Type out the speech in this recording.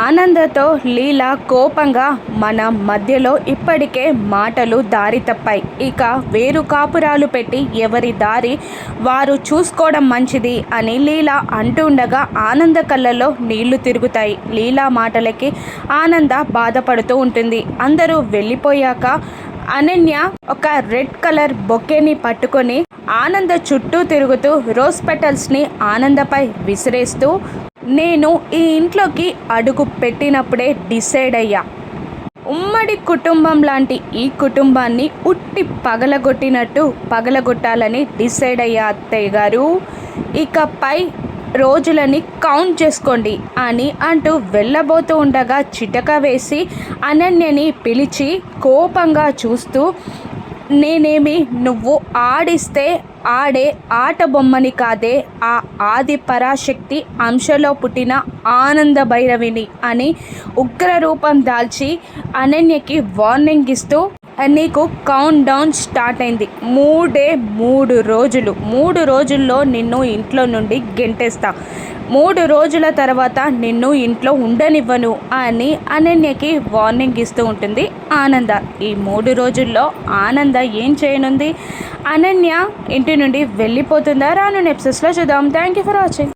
ఆనందతో లీల కోపంగా మన మధ్యలో ఇప్పటికే మాటలు దారి తప్పాయి. ఇక వేరు కాపురాలు పెట్టి ఎవరి దారి వారు చూసుకోవడం మంచిది అని లీల అంటుండగా ఆనంద కళ్ళల్లో నీళ్ళు తిరుగుతాయి. లీలా మాటలకి ఆనంద బాధపడుతూ ఉంటుంది. అందరూ వెళ్ళిపోయాక అనన్య ఒక రెడ్ కలర్ బొకేని పట్టుకొని ఆనంద చుట్టూ తిరుగుతూ రోజ్ పెటల్స్ని ఆనందపై విసిరేస్తూ నేను ఈ ఇంట్లోకి అడుగు పెట్టినప్పుడే డిసైడ్ అయ్యా. ఉమ్మడి కుటుంబం లాంటి ఈ కుటుంబాన్ని ఉట్టి పగలగొట్టినట్టు పగలగొట్టాలని డిసైడ్ అయ్యా అత్తయ్య గారు. ఇకపై రోజులని కౌంట్ చేసుకోండి అని అంటూ వెళ్ళబోతూ ఉండగా చిటక వేసి అనన్యని పిలిచి కోపంగా చూస్తూ నేనేమి? నువ్వు ఆడిస్తే ఆడే ఆట బొమ్మని కాదే ఆ ఆది పరాశక్తి అంశలో పుట్టిన ఆనంద భైరవిని అని ఉగ్ర రూపం దాల్చి అనన్యకి వార్నింగ్ ఇస్తూ నీకు కౌంట్ డౌన్ స్టార్ట్ అయింది. మూడే మూడు రోజులు. మూడు రోజుల్లో నిన్ను ఇంట్లో నుండి గెంటేస్తా. మూడు రోజుల తర్వాత నిన్ను ఇంట్లో ఉండనివ్వను అని అనన్యకి వార్నింగ్ ఇస్తూ ఉంటుంది ఆనంద. ఈ మూడు రోజుల్లో ఆనంద ఏం చేయనుంది? అనన్య ఇంటి నుండి వెళ్ళిపోతుందా? రాను నెప్సెస్లో చూద్దాం. Thank you for watching